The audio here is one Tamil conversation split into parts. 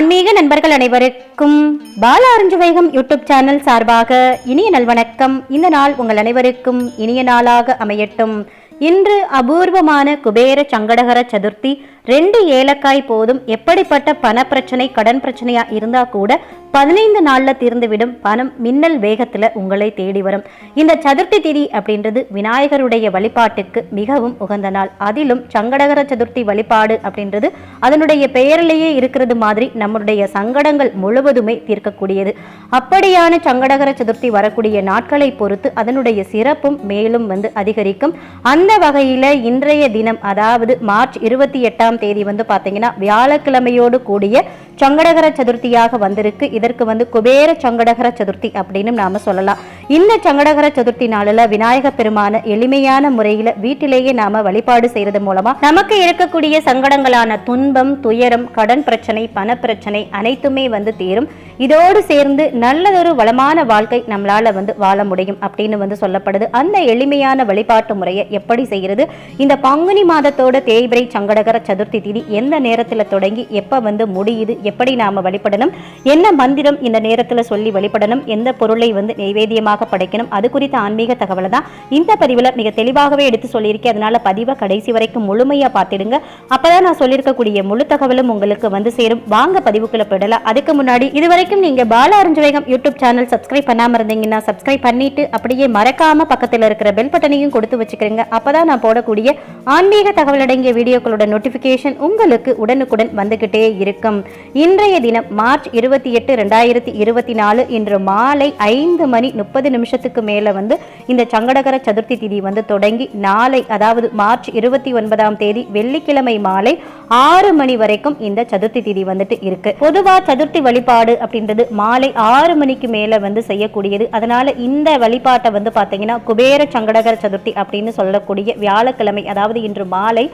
ஆன்மீக நண்பர்கள் அனைவருக்கும் பால அருஞ்சு வைகம் யூடியூப் சேனல் சார்பாக இனிய நல்வணக்கம். இந்த நாள் உங்கள் அனைவருக்கும் இனிய நாளாக அமையட்டும். இன்று அபூர்வமான குபேர சங்கடகர சதுர்த்தி ரெண்டு ஏலக்காய் போதும். எப்படிப்பட்ட பண பிரச்சனை கடன் பிரச்சனையா இருந்தா கூட பதினைந்து நாள்ல தீர்ந்துவிடும். பணம் மின்னல் வேகத்துல உங்களை தேடி வரும். இந்த சதுர்த்தி திதி அப்படின்றது விநாயகருடைய வழிபாட்டுக்கு மிகவும் உகந்த நாள். அதிலும் சங்கடகர சதுர்த்தி வழிபாடு அப்படின்றது அதனுடைய பெயரிலேயே இருக்கிறது மாதிரி நம்முடைய சங்கடங்கள் முழுவதுமே தீர்க்கக்கூடியது. அப்படியான சங்கடகர சதுர்த்தி வரக்கூடிய நாட்களை பொறுத்து அதனுடைய சிறப்பும் மேலும் வந்து அதிகரிக்கும். அந்த வகையில இன்றைய தினம் அதாவது மார்ச் இருபத்தி எட்டாம் தேதி வந்து பார்த்தீங்கன்னா வியாழக்கிழமையோடு கூடிய சங்கடகர சதுர்த்தியாக வந்திருக்கு. இதற்கு வந்து குபேர சங்கடகர சதுர்த்தி அப்படின்னு நாம சொல்லலாம். இந்த சங்கடகர சதுர்த்தி நாளில் விநாயக பெருமான எளிமையான முறையில வீட்டிலேயே நாம வழிபாடு செய்யறது மூலமா நமக்கு இருக்கக்கூடிய சங்கடங்களான துன்பம் துயரம் கடன் பிரச்சனை பண பிரச்சனை அனைத்துமே வந்து தீரும். இதோடு சேர்ந்து நல்லதொரு வளமான வாழ்க்கை நம்மளால வந்து வாழ முடியும் அப்படின்னு வந்து சொல்லப்படுது. அந்த எளிமையான வழிபாட்டு முறையை எப்படி செய்கிறது இந்த பங்குனி மாதத்தோட தேய்பிரை சங்கடகர சதுர்த்தி திதி எந்த நேரத்தில் தொடங்கி எப்ப வந்து முடியுது? எப்படி நாம் வழிபடணும்? என்ன மந்திரம் இந்த நேரத்துல சொல்லி வழிபடணும்? எந்த பொருளை வந்து நைவேத்தியமாக படைக்கணும்? அது குறித்த ஆன்மீக தகவலை தான் இந்த பதிவுல மிக தெளிவாகவே எடுத்து சொல்லியிருக்கேன். அதனால் பதிவை கடைசி வரைக்கும் முழுமையா அப்போ அப்பதான் நான் சொல்லியிருக்கக்கூடிய முழு தகவலும் உங்களுக்கு வந்து சேரும். வாங்க பதிவுக்குள்ளே போயிடலாம். அதுக்கு முன்னாடி இது வரைக்கும் நீங்க பால அருஞ்சுவேகம் யூடியூப் சேனல் சப்ஸ்கிரைப் பண்ணாம இருந்தீங்கன்னா சப்ஸ்கிரைப் பண்ணிட்டு அப்படியே மறக்காம பக்கத்துல இருக்கிற பெல் பட்டனையும் கொடுத்து வச்சுக்கிறீங்க. அப்பதான் நான் போடக்கூடிய ஆன்மீக தகவல் அடங்கிய வீடியோக்களோட நோட்டிபிகேஷன் உங்களுக்கு உடனுக்குடன் வந்துகிட்டே இருக்கும். இன்றைய தினம் மார்ச் இருபத்தி எட்டு ரெண்டாயிரத்தி இருபத்தி நாலு இன்று மாலை ஐந்து மணி முப்பது நிமிஷத்துக்கு மேலே வந்து இந்த சங்கடகர சதுர்த்தி திதி வந்து தொடங்கி நாளை அதாவது மார்ச் இருபத்தி ஒன்பதாம் தேதி வெள்ளிக்கிழமை மாலை ஆறு மணி வரைக்கும் இந்த சதுர்த்தி திதி வந்துட்டு இருக்கு. பொதுவா சதுர்த்தி வழிபாடு அப்படின்றது மாலை ஆறு மணிக்கு மேலே வந்து செய்யக்கூடியது. அதனால இந்த வழிபாட்டை வந்து பார்த்தீங்கன்னா குபேர சங்கடகர சதுர்த்தி அப்படின்னு சொல்லக்கூடிய வியாழக்கிழமை அதாவது இன்று மாலை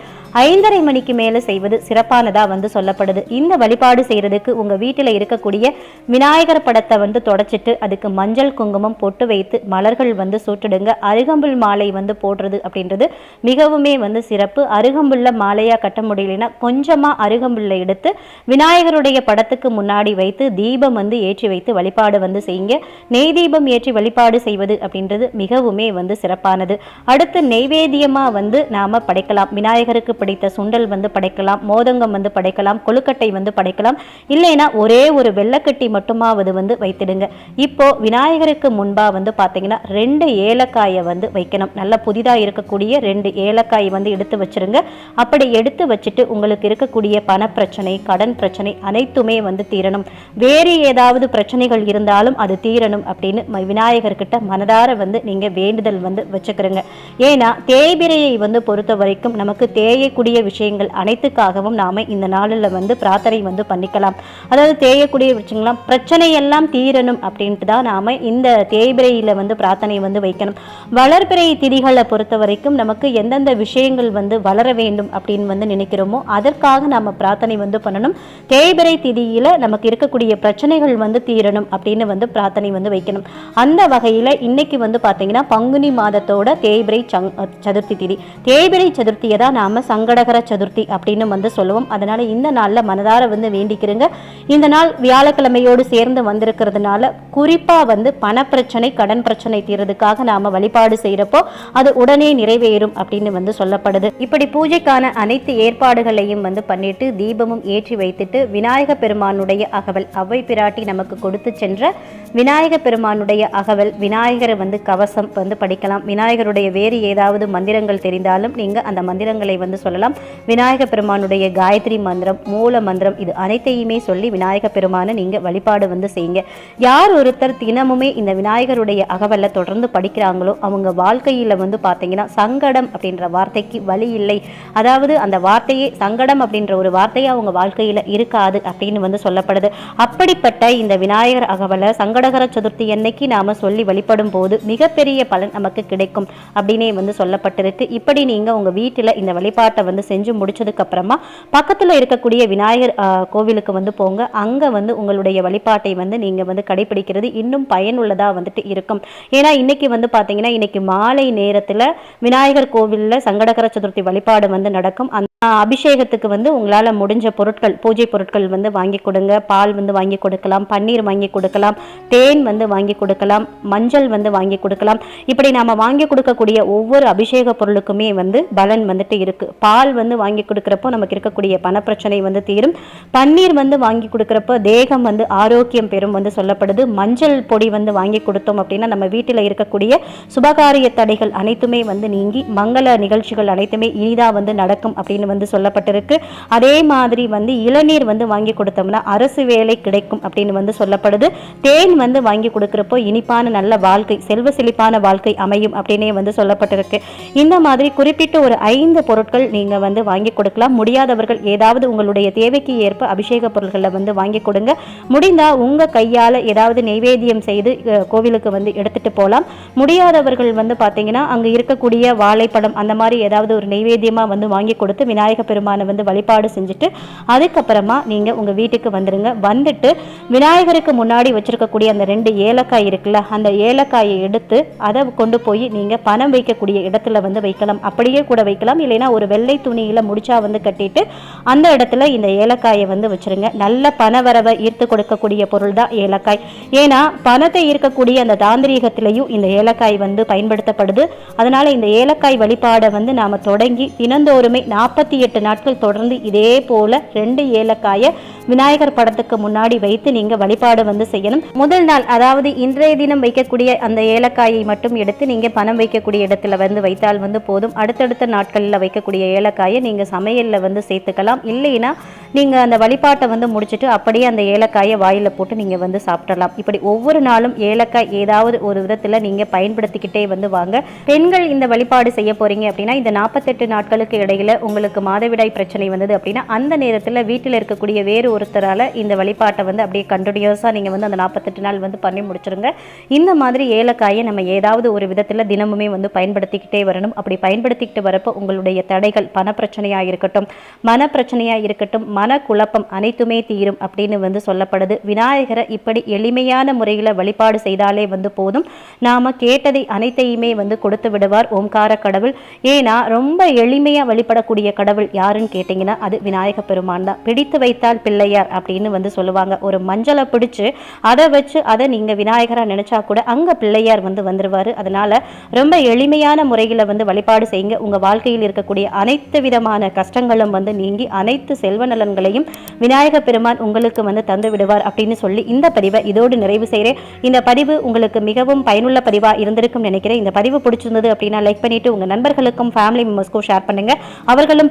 ஐந்தரை மணிக்கு மேலே செய்வது சிறப்பானதா வந்து சொல்லப்படுது. இந்த வழிபாடு செய்கிறதுக்கு உங்க வீட்டில் இருக்கக்கூடிய விநாயகர் படத்தை வந்து தொடச்சிட்டு அதுக்கு மஞ்சள் குங்குமம் பொட்டு வைத்து மலர்கள் வந்து சூட்டிடுங்க. அருகம்புல் மாலை வந்து போடுறது அப்படின்றது மிகவுமே வந்து சிறப்பு. அருகம்புல்ல மாலையாக கட்ட முடியலன்னா கொஞ்சமா அருகம்புல்ல எடுத்து விநாயகருடைய படத்துக்கு முன்னாடி வைத்து தீபம் வந்து ஏற்றி வைத்து வழிபாடு வந்து செய்யுங்க. நெய் தீபம் ஏற்றி வழிபாடு செய்வது அப்படின்றது மிகவுமே வந்து சிறப்பானது. அடுத்து நெய்வேத்தியமாக வந்து நாம படைக்கலாம். விநாயகருக்கு பிடித்த சுண்டல் வந்து படைக்கலாம். மோதங்கம் வந்து படைக்கலாம். கொழுக்கட்டை வந்து படைக்கலாம். இல்லைன்னா ஒரே ஒரு வெள்ளக்கட்டி மட்டுமாவது வந்து வைத்திடுங்க. இப்போ விநாயகருக்கு முன்பா வந்து பார்த்தீங்கன்னா ரெண்டு ஏலக்காயை வந்து வைக்கணும். நல்ல புதிதாக இருக்கக்கூடிய ரெண்டு ஏலக்காய் வந்து எடுத்து வச்சிருங்க. அப்படி எடுத்து வச்சுட்டு உங்களுக்கு இருக்கக்கூடிய பண பிரச்சனை கடன் பிரச்சனை அனைத்துமே வந்து தீரணும். வேறு ஏதாவது பிரச்சனைகள் இருந்தாலும் அது தீரணும் அப்படின்னு விநாயகர்கிட்ட மனதார வந்து நீங்க வேண்டுதல் வந்து வச்சுக்கிறங்க. ஏன்னா தேய்பிரையை வந்து பொறுத்த வரைக்கும் நமக்கு தேயக்கூடிய விஷயங்கள் அனைத்துக்காகவும் நாம இந்த நாளில் வந்து பிரார்த்தனை வந்து பண்ணிக்கலாம் அதாவது தேயக்கூடிய விஷயங்கள்லாம் பிரச்சனை எல்லாம் தீரணும் அப்படின்ட்டு தான் நாம் இந்த தேய்பிரையில் வந்து பிரார்த்தனை வந்து வைக்கணும். வளர்பிறை திதிகளை பொறுத்த வரைக்கும் நமக்கு எந்தெந்த விஷயங்கள் வந்து வளர வேண்டும் அப்படின்னு வந்து நினைக்கிறோமோ அதற்காக நாம பிரார்த்தனை வந்து பண்ணணும். தேய்பிரை திதியில் நமக்கு இருக்கக்கூடிய பிரச்சனைகள் வந்து தீரணும் அப்படின்னு வந்து பிரார்த்தனை வந்து வைக்கணும். அந்த வகையில் இன்னைக்கு வந்து பார்த்தீங்கன்னா பங்குனி மாதத்தோட தேய்பிரை சங் சதுர்த்தி திதி. தேய்பிரை சதுர்த்தியை தான் நாம் சங்கடகர சதுர்த்தி அப்படின்னு வந்து சொல்லுவோம். அதனால் இந்த நாளில் மனதார வந்து வேண்டி வேண்டிக்கிறங்க இந்த நாள் வியாழக்கிழமையோடு சேர்ந்து வந்திருக்கிறதுனால குறிப்பாக வந்து பணப்பிரச்சனை கடன் பிரச்சனை தீர்றதுக்காக நாம் வழிபாடு செய்கிறப்போ அது உடனே நிறைவேறும் அப்படின்னு வந்து சொல்லப்படுது. இப்படி பூஜைக்கான அனைத்து ஏற்பாடுகளையும் வந்து பண்ணிட்டு தீபமும் ஏற்றி வைத்துட்டு விநாயக பெருமானுடைய அகவல் அவ்வை பிராட்டி நமக்கு கொடுத்து சென்ற விநாயக பெருமானுடைய அகவல் விநாயகரை வந்து கவசம் வந்து படிக்கலாம். விநாயகருடைய வேறு ஏதாவது மந்திரங்கள் தெரிந்தாலும் நீங்கள் அந்த மந்திரங்களை வந்து சொல்லலாம். விநாயக பெருமானுடைய காயத்ரி மந்திரம் மூல மந்திரம் இது அனைத்து அனைத்தையுமே சொல்லி விநாயக பெருமானை நீங்கள் வழிபாடு வந்து செய்யுங்க. யார் ஒருத்தர் தினமுமே இந்த விநாயகருடைய அகவலை தொடர்ந்து படிக்கிறாங்களோ அவங்க வாழ்க்கையில் வந்து பார்த்தீங்கன்னா சங்கடம் அப்படின்ற வார்த்தைக்கு வழி இல்லை. அதாவது அந்த வார்த்தையே சங்கடம் அப்படின்ற ஒரு வார்த்தையே அவங்க வாழ்க்கையில் இருக்காது அப்படின்னு வந்து சொல்லப்படுது. அப்படிப்பட்ட இந்த விநாயகர் அகவலை சங்கடகர சதுர்த்தி அன்னைக்கு நாம் சொல்லி வழிபடும் போது மிகப்பெரிய பலன் நமக்கு கிடைக்கும் அப்படின்னே வந்து சொல்லப்பட்டிருக்கு. இப்படி நீங்கள் உங்கள் வீட்டில் இந்த வழிபாட்டை வந்து செஞ்சு முடிச்சதுக்கப்புறமா பக்கத்தில் இருக்கக்கூடிய விநாயகர் கோவில் கோவிலுக்கு வந்து போங்க. அங்க வந்து உங்களுடைய வழிபாட்டை வந்து நீங்க வந்து கடைபிடிக்கிறது இன்னும் பயனுள்ளதா வந்துட்டு இருக்கும். ஏன்னா இன்னைக்கு வந்து பாத்தீங்கன்னா இன்னைக்கு மாலை நேரத்தில் விநாயகர் கோவிலில் சங்கடகர சதுர்த்தி வழிபாடு வந்து நடக்கும். அந்த அபிஷேகத்துக்கு வந்து உங்களால் முடிஞ்ச பொருட்கள் பூஜை பொருட்கள் வந்து வாங்கி கொடுங்க. பால் வந்து வாங்கி கொடுக்கலாம் பன்னீர் வாங்கி கொடுக்கலாம் தேன் வந்து வாங்கி கொடுக்கலாம் மஞ்சள் வந்து வாங்கி கொடுக்கலாம். இப்படி நாம் வாங்கி கொடுக்கக்கூடிய ஒவ்வொரு அபிஷேக பொருளுக்குமே வந்து பலன் வந்துட்டு இருக்கு. பால் வந்து வாங்கி கொடுக்குறப்போ நமக்கு இருக்கக்கூடிய பணப்பிரச்சனை வந்து தீரும். பன்னீர் வந்து வாங்கி கொடுக்குறப்போ தேகம் வந்து ஆரோக்கியம் பெறும் வந்து சொல்லப்படுது. மஞ்சள் பொடி வந்து வாங்கி கொடுத்தோம் அப்படின்னா நம்ம வீட்டில் இருக்கக்கூடிய சுபகாரிய தடைகள் அனைத்துமே வந்து நீங்கி மங்கள நிகழ்ச்சிகள் அனைத்துமே இனிதாக வந்து நடக்கும் அப்படின்னு வந்து சொல்லப்பட்டிருக்கு. அதே மாதிரி வந்து இளநீர் வந்து வாங்கி கொடுத்தோம்னா அரசு வேலை கிடைக்கும் அப்படின்னு வந்து சொல்லப்படுது. தேன் வந்து வாங்கி கொடுக்குறப்போ இனிப்பான நல்ல வாழ்க்கை செல்வ செழிப்பான வாழ்க்கை அமையும் அப்படின்னே வந்து சொல்லப்பட்டிருக்கு. இந்த மாதிரி குறிப்பிட்ட ஒரு ஐந்து பொருட்கள் நீங்கள் வந்து வாங்கி கொடுக்கலாம். முடியாதவர்கள் ஏதாவது உங்களுடைய தேவைக்கு ஏற்ப அபிஷேக பொருட்களை வந்து வாங்கி கொடுங்க. முடிந்தா உங்க கையால் ஏதாவது நெய்வேத்தியம் செய்து கோவிலுக்கு வந்து எடுத்துட்டு போகலாம் முடியாதவர்கள் வந்து பார்த்தீங்கன்னா அங்கே இருக்கக்கூடிய வாழைப்பழம் அந்த மாதிரி ஏதாவது ஒரு நெய்வேத்தியமாக வந்து வாங்கி கொடுத்து விநாயக பெருமானை வந்து வழிபாடு செஞ்சுட்டு அதுக்கப்புறமா நீங்கள் உங்கள் வீட்டுக்கு வந்துடுங்க வந்துட்டு விநாயகருக்கு முன்னாடி வச்சுருக்கக்கூடிய அந்த ரெண்டு ஏலக்காய் இருக்குல்ல அந்த ஏலக்காயை எடுத்து அதை கொண்டு போய் நீங்கள் பணம் வைக்கக்கூடிய இடத்துல வந்து வைக்கலாம். அப்படியே கூட வைக்கலாம். இல்லைன்னா ஒரு வெள்ளை துணியில் முடிச்சா வந்து கட்டிட்டு அந்த இடத்துல இந்த ஏலக்காயை வந்து வச்சிருங்க. நல்ல பணவரவை ஈர்த்து கொடுக்கக்கூடிய பொருள் தான் ஏலக்காய். ஏன்னா பணத்தை ஈர்க்கக்கூடிய அந்த தாந்திரீகத்திலையும் இந்த ஏலக்காய் வந்து பயன்படுத்தப்படுது. அதனால் இந்த ஏலக்காய் வழிபாடை வந்து நாம தொடங்கி தினந்தோறுமே நாற்பத்தி எட்டு நாட்கள் தொடர்ந்து இதே போல ரெண்டு ஏலக்காயை விநாயகர் படத்துக்கு முன்னாடி வைத்து நீங்க வழிபாடு வந்து செய்யணும். முதல் நாள் அதாவது இன்றைய தினம் வைக்கக்கூடிய அந்த ஏலக்காயை மட்டும் எடுத்து நீங்க பணம் வைக்கக்கூடிய இடத்துல வந்து வைத்தால் வந்து போதும். அடுத்தடுத்த நாட்களில் வைக்கக்கூடிய ஏலக்காயை நீங்க சமையலில் வந்து சேர்த்துக்கலாம். இல்லைன்னா நீங்க அந்த வழிபாட்டை வந்து முடிச்சுட்டு அப்படியே அந்த ஏலக்காயை வாயில போட்டு நீங்க வந்து சாப்பிடலாம். இப்படி ஒவ்வொரு நாளும் ஏலக்காய் ஏதாவது ஒரு விதத்துல நீங்க பயன்படுத்திக்கிட்டே வந்து வாங்க. பெண்கள் இந்த வழிபாடு செய்ய போறீங்க அப்படின்னா இந்த நாற்பத்தெட்டு நாட்களுக்கு இடையில உங்களுக்கு மாதவிடாய் பிரச்சனை வந்தது அப்படின்னா அந்த நேரத்தில் வீட்டில் இருக்கக்கூடிய வேறு ஒருத்தரால இந்த வழிபாட்டை வந்து அப்படியே கண்டினியூஸாக நீங்க வந்து அந்த நாற்பத்தெட்டு நாள் வந்து பண்ணி முடிச்சிருங்க. இந்த மாதிரி ஏலக்காயை நம்ம ஏதாவது ஒரு விதத்தில் தினமுமே வந்து பயன்படுத்திக்கிட்டே வரணும். அப்படி பயன்படுத்திக்கிட்டு வரப்போ உங்களுடைய தடைகள் பணப்பிரச்சனையாக இருக்கட்டும் மன பிரச்சனையா இருக்கட்டும் மன குழப்பம் அனைத்துமே தீரும் அப்படின்னு வந்து சொல்லப்படுது. விநாயகரை இப்படி எளிமையான முறையில் வழிபாடு செய்தாலே வந்து போதும். நாம கேட்டதை அனைத்தையுமே வந்து கொடுத்து விடுவார் ஓம்கார கடவுள். ஏன்னா ரொம்ப எளிமையா வழிபடக்கூடிய கடவுள் யாருன்னு கேட்டிங்கன்னா அது விநாயக பெருமான் தான். பிடித்து வைத்தால் பிள்ளையார் அப்படின்னு வந்து சொல்லுவாங்க. ஒரு மஞ்சளை பிடிச்சி அதை வச்சு அதை நீங்க விநாயகராக நினைச்சா கூட அங்க பிள்ளையார் வந்து வந்துருவாரு. அதனால ரொம்ப எளிமையான முறையில் வந்து வழிபாடு செய்யுங்க. உங்கள் வாழ்க்கையில் இருக்கக்கூடிய அனைத்து விதமான கஷ்டங்களும் வந்து நீங்கி அனைத்து செல்வ நலன்களையும் விநாயக பெருமான் உங்களுக்கு வந்து தந்து விடுவார் அப்படின்னு சொல்லி இந்த பதிவை இதோடு நிறைவு செய்கிறேன் இந்த பதிவு உங்களுக்கு மிகவும் பயனுள்ள பதிவாக இருந்திருக்கும் நினைக்கிறேன். இந்த பதிவு பிடிச்சிருந்தது அப்படின்னா லைக் பண்ணிட்டு உங்கள் நண்பர்களுக்கும் ஃபேமிலி மெம்பர்ஸ்க்கும் ஷேர் பண்ணுங்க. அவர்களும்